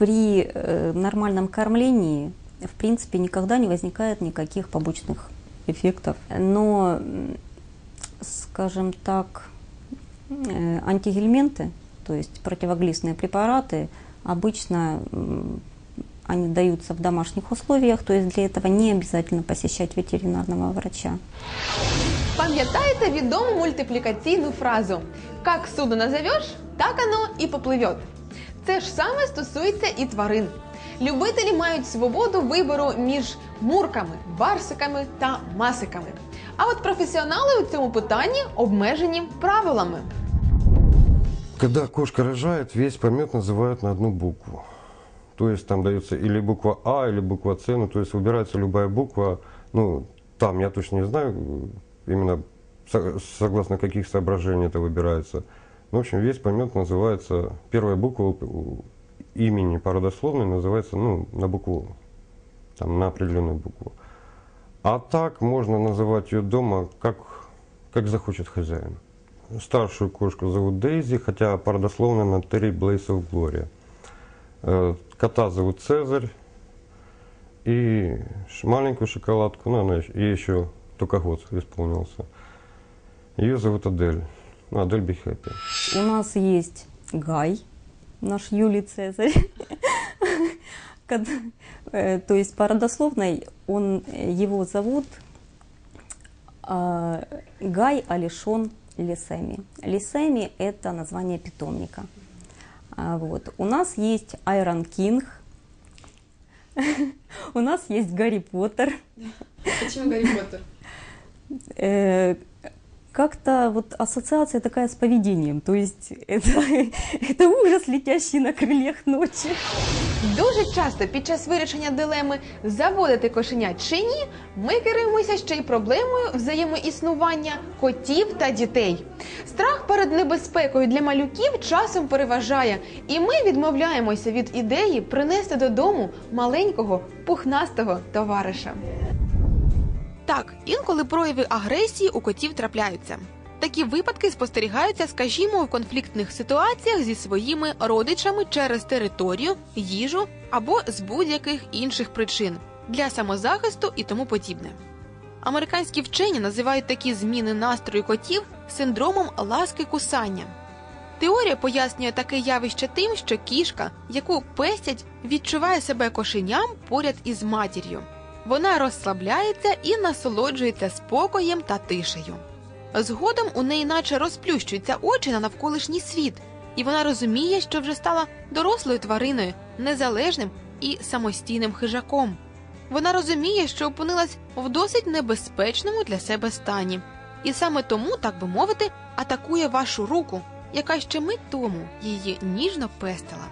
при э, нормальном кормлении, в принципе, никогда не возникает никаких побочных эффектов. Но, м, скажем так, э, антигельменты, то есть противоглистные препараты, обычно м, они даются в домашних условиях, то есть для этого не обязательно посещать ветеринарного врача. Пам'ятаєте відому мультиплікаційну фразу «Как судно назовеш, так оно і попливет». Це ж саме стосується і тварин. Любителі мають свободу вибору між мурками, барсиками та масиками. А от професіонали у цьому питанні обмежені правилами. Когда кошка рожает, весь помет называют на одну букву. То есть там дается или буква А, или буква С, ну то есть выбирается любая буква, ну там я точно не знаю, именно со- согласно каких соображений это выбирается. В общем, весь помет называется, первая буква имени по родословной называется, ну, на букву, там, на определенную букву. А так можно называть ее дома, как, как захочет хозяин. Старшую кошку зовут Дейзи, хотя по родословной она Терри Блейсов Глория. Э, Кота зовут Цезарь. И маленькую шоколадку, ну, она ей еще только год исполнился. Ее зовут Адель. Ну, Адель Be Happy. У нас есть Гай, наш Юлий Цезарь. Э, То есть по родословной он, э, его зовут а, Гай Алишон Лисеми. Лисеми – это название питомника. А, Вот. У нас есть Айрон Кинг, у нас есть Гарри Поттер. Чому Гаррі Поттер? Э, как-то вот ассоциация такая с поведением, то есть это, это ужас, летящий на крыльях ночи. Дуже часто під час вирішення дилеми заводити кошеня чи ні, ми керуємося ще й проблемою взаємоіснування котів та дітей. Страх перед небезпекою для малюків часом переважає, і ми відмовляємося від ідеї принести додому маленького пухнастого товариша. Так, інколи прояви агресії у котів трапляються. Такі випадки спостерігаються, скажімо, у конфліктних ситуаціях зі своїми родичами через територію, їжу або з будь-яких інших причин для самозахисту і тому подібне. Американські вчені називають такі зміни настрою котів синдромом ласки кусання. Теорія пояснює таке явище тим, що кішка, яку пестять, відчуває себе кошеням поряд із матір'ю. Вона розслабляється і насолоджується спокоєм та тишею. Згодом у неї наче розплющуються очі на навколишній світ, і вона розуміє, що вже стала дорослою твариною, незалежним і самостійним хижаком. Вона розуміє, що опинилась в досить небезпечному для себе стані, і саме тому, так би мовити, атакує вашу руку, яка ще мить тому її ніжно пестила.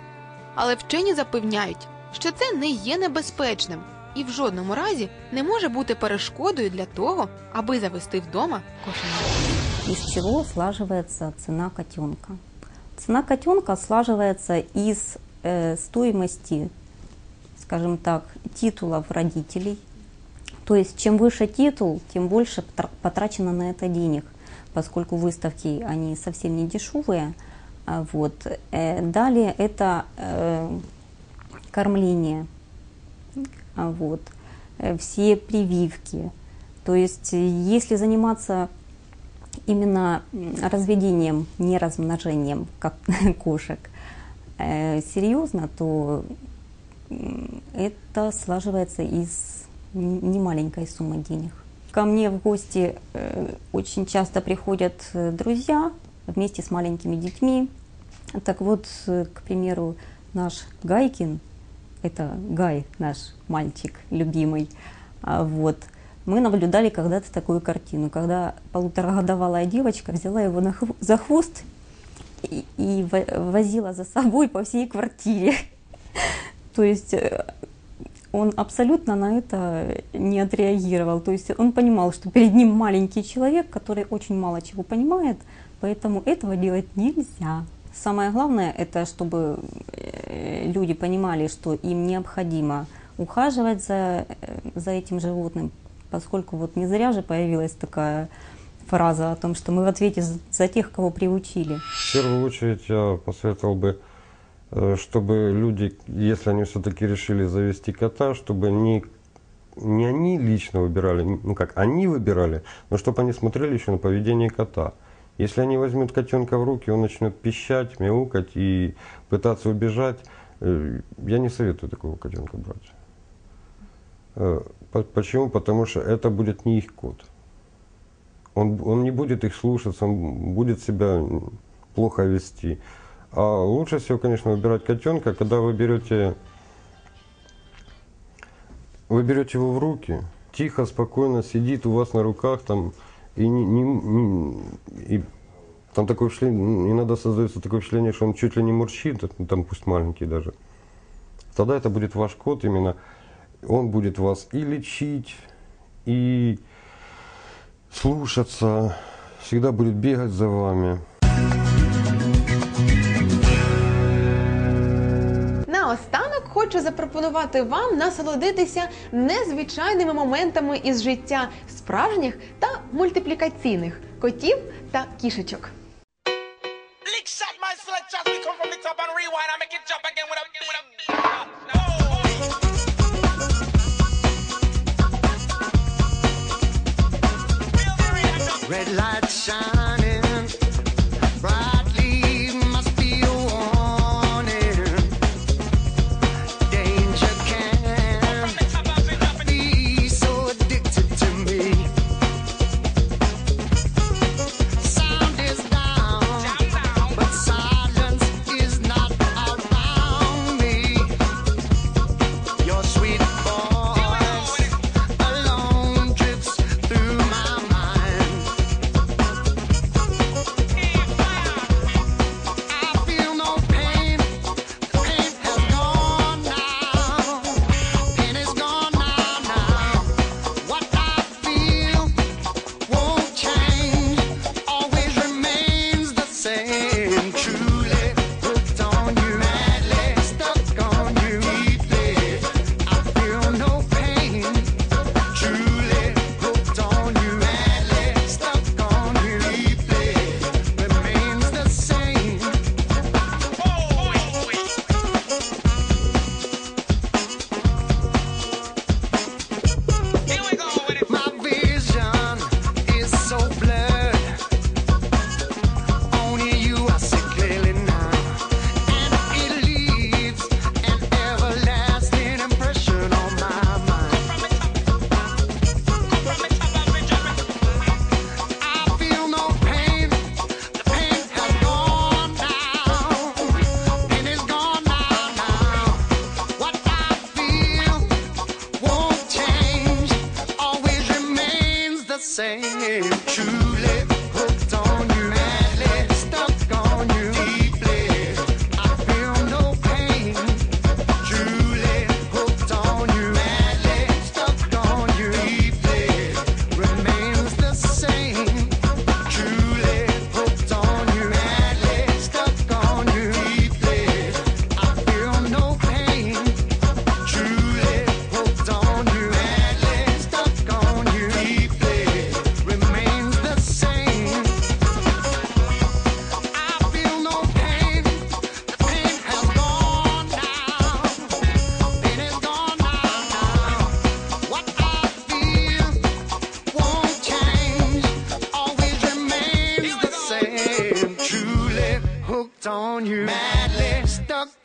Але вчені запевняють, що це не є небезпечним і в жодному разі не може бути перешкодою для того, аби завести вдома кошеня. Из чего слаживается цена котенка? Цена котенка слаживается из э, стоимости, скажем так, титулов родителей. То есть чем выше титул, тем больше потра- потрачено на это денег, поскольку выставки они совсем не дешевые. А Вот. Далее это э, кормление, вот. Э, все прививки. То есть э, если заниматься именно разведением, не размножением как кошек, э, серьезно, то это слаживается из немаленькой суммы денег. Ко мне в гости очень часто приходят друзья вместе с маленькими детьми. Так вот, к примеру, наш Гайкин, это Гай, наш мальчик любимый, а вот, мы наблюдали когда-то такую картину, когда полуторагодовалая девочка взяла его на хв- за хвост и, и во- возила за собой по всей квартире. То есть э, он абсолютно на это не отреагировал. То есть он понимал, что перед ним маленький человек, который очень мало чего понимает, поэтому этого делать нельзя. Самое главное, это чтобы люди понимали, что им необходимо ухаживать за, э, за этим животным, поскольку вот не зря же появилась такая фраза о том, что мы в ответе за- за тех, кого приучили. В первую очередь я посоветовал бы э, чтобы люди, если они все-таки решили завести кота, чтобы не, не они лично выбирали, ну как, они выбирали, но чтобы они смотрели еще на поведение кота. Если они возьмут котенка в руки, он начнет пищать, мяукать и пытаться убежать, э, я не советую такого котенка брать. Э, по- Почему? Потому что это будет не их кот. Он, он не будет их слушаться, он будет себя плохо вести. А лучше всего, конечно, выбирать котенка, когда вы берете, вы берете его в руки, тихо, спокойно сидит у вас на руках там, и, не, не- не- и там такое впечатление, иногда создается такое впечатление, что он чуть ли не мурчит, ну, там пусть маленький даже. Тогда это будет ваш кот именно, он будет вас и лечить, и слушаться, всегда будет бегать за вами. Хочу запропонувати вам насолодитися незвичайними моментами із життя справжніх та мультиплікаційних котів та кішечок. Lick shot my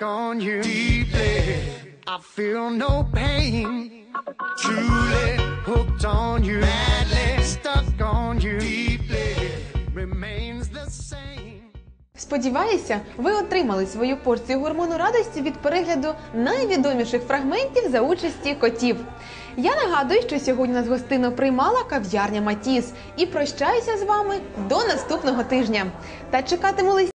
on you deeply. I feel no pain. Truly hooked on you, madly stuck on you deeply. Remains the same. Сподіваюся, ви отримали свою порцію гормону радості від перегляду найвідоміших фрагментів за участі котів. Я нагадую, що сьогодні нас гостину приймала кав'ярня Матіс і прощаюся з вами до наступного тижня. Та чекатиму листів